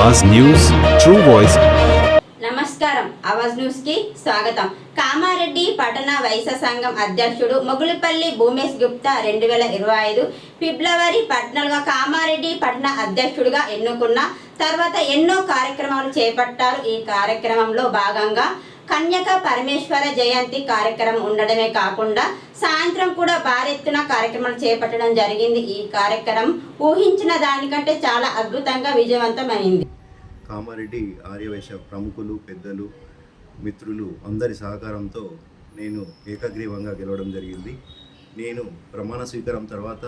News true voice నమస్కారం. అవాజ్ న్యూస్కి స్వాగతం. కామారెడ్డి పట్టణ వైశ్య సంఘం అధ్యక్షుడు మొగులుపల్లి భూమేష్ గుప్తా రెండు వేల ఇరవై ఐదు ఫిబ్రవరి పద్నాలుగు కామారెడ్డి పట్టణ అధ్యక్షుడిగా ఎన్నుకున్న తర్వాత ఎన్నో కార్యక్రమాలు చేపట్టారు. ఈ కార్యక్రమంలో భాగంగా కన్యక పరమేశ్వర జయంతి కార్యక్రమం ఉండడమే కాకుండా సాయంత్రం కూడా భారీ ఎత్తున కార్యక్రమాలు చేపట్టడం జరిగింది. ఈ కార్యక్రమం ఊహించిన దానికంటే చాలా అద్భుతంగా విజయవంతమైంది. కామారెడ్డి ఆర్యవైశ్య ప్రముఖులు పెద్దలు మిత్రులు అందరి సహకారంతో నేను ఏకగ్రీవంగా గెలవడం జరిగింది. నేను ప్రమాణ స్వీకారం తర్వాత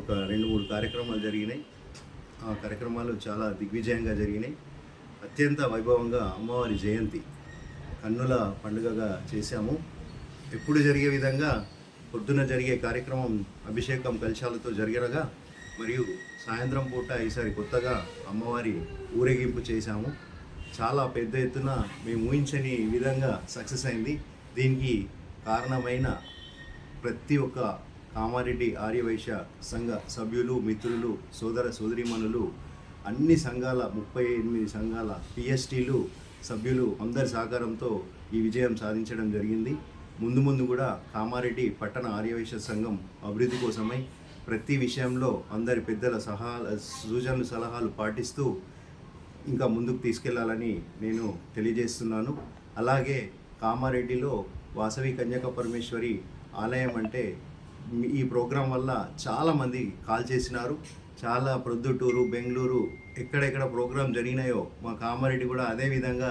ఒక రెండు మూడు కార్యక్రమాలు జరిగినాయి. ఆ కార్యక్రమాలు చాలా దిగ్విజయంగా జరిగినాయి. అత్యంత వైభవంగా అమ్మవారి జయంతి కన్నుల పండుగగా చేశాము. ఎప్పుడు జరిగే విధంగా పొద్దున జరిగే కార్యక్రమం అభిషేకం కలశాలతో జరిగినగా మరియు సాయంత్రం పూట ఈసారి కొత్తగా అమ్మవారి ఊరేగింపు చేశాము. చాలా పెద్ద ఎత్తున మేము ఊహించని విధంగా సక్సెస్ అయింది. దీనికి కారణమైన ప్రతి ఒక్క కామారెడ్డి ఆర్యవైశ్య సంఘ సభ్యులు మిత్రులు సోదర సోదరిమణులు అన్ని సంఘాల ముప్పై ఎనిమిది సంఘాల పిఎస్టీలు సభ్యులు అందరి సహకారంతో ఈ విజయం సాధించడం జరిగింది. ముందు ముందు కూడా కామారెడ్డి పట్టణ ఆర్యవైశ్య సంఘం అభివృద్ధి కోసమై ప్రతి విషయంలో అందరి పెద్దల సహా సూచనలు సలహాలు పాటిస్తూ ఇంకా ముందుకు తీసుకెళ్ళాలని నేను తెలియజేస్తున్నాను. అలాగే కామారెడ్డిలో వాసవి కన్యక పరమేశ్వరి ఆలయం అంటే ఈ ప్రోగ్రాం వల్ల చాలామంది కాల్ చేసినారు. చాలా ప్రొద్దుటూరు బెంగళూరు ఎక్కడెక్కడ ప్రోగ్రాం జరిగినాయో మా కామారెడ్డి కూడా అదే విధంగా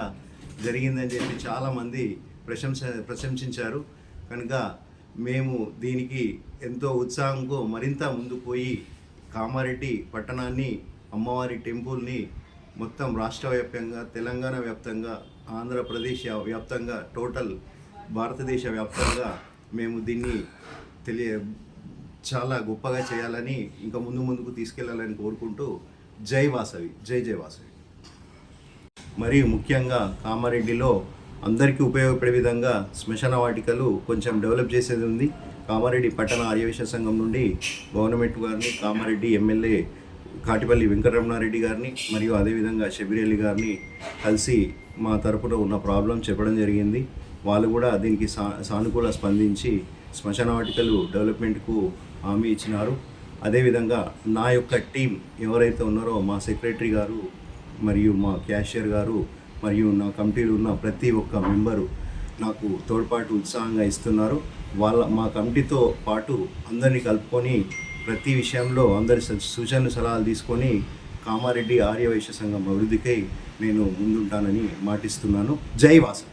జరిగిందని చెప్పి చాలామంది ప్రశంస ప్రశంసించారు. కనుక మేము దీనికి ఎంతో ఉత్సాహంతో మరింత ముందుకు పోయి కామారెడ్డి పట్టణాన్ని అమ్మవారి టెంపుల్ని మొత్తం రాష్ట్ర వ్యాప్తంగా తెలంగాణ వ్యాప్తంగా ఆంధ్రప్రదేశ్ వ్యాప్తంగా టోటల్ భారతదేశ వ్యాప్తంగా మేము దీన్ని తెలియ చాలా గొప్పగా చేయాలని ఇంకా ముందు ముందుకు తీసుకెళ్ళాలని కోరుకుంటూ జై వాసవి జై జై వాసవి. మరియు ముఖ్యంగా కామారెడ్డిలో అందరికీ ఉపయోగపడే విధంగా శ్మశాన వాటికలు కొంచెం డెవలప్ చేసేది ఉంది. కామారెడ్డి పట్టణ ఆర్యవేశ సంఘం నుండి గవర్నమెంట్ గారిని కామారెడ్డి ఎమ్మెల్యే కాటిపల్లి వెంకటరమణారెడ్డి గారిని మరియు అదేవిధంగా షబిరెల్లి గారిని కలిసి మా తరపున ఉన్న ప్రాబ్లం చెప్పడం జరిగింది. వాళ్ళు కూడా దీనికి సా సానుకూల స్పందించి శ్మశాన వాటికలు డెవలప్మెంట్కు హామీ ఇచ్చినారు. అదేవిధంగా నా యొక్క టీం ఎవరైతే ఉన్నారో మా సెక్రటరీ గారు మరియు మా క్యాషియర్ గారు మరియు నా కమిటీలో ఉన్న ప్రతి ఒక్క మెంబరు నాకు తోడ్పాటు ఉత్సాహంగా ఇస్తున్నారు. వాళ్ళ మా కమిటీతో పాటు అందరినీ కలుపుకొని ప్రతి విషయంలో అందరి స- సూచనలు సలహాలు తీసుకొని కామారెడ్డి ఆర్యవైశ్య సంఘం అభివృద్ధికై నేను ముందుంటానని మాటిస్తున్నాను. జై వాసు.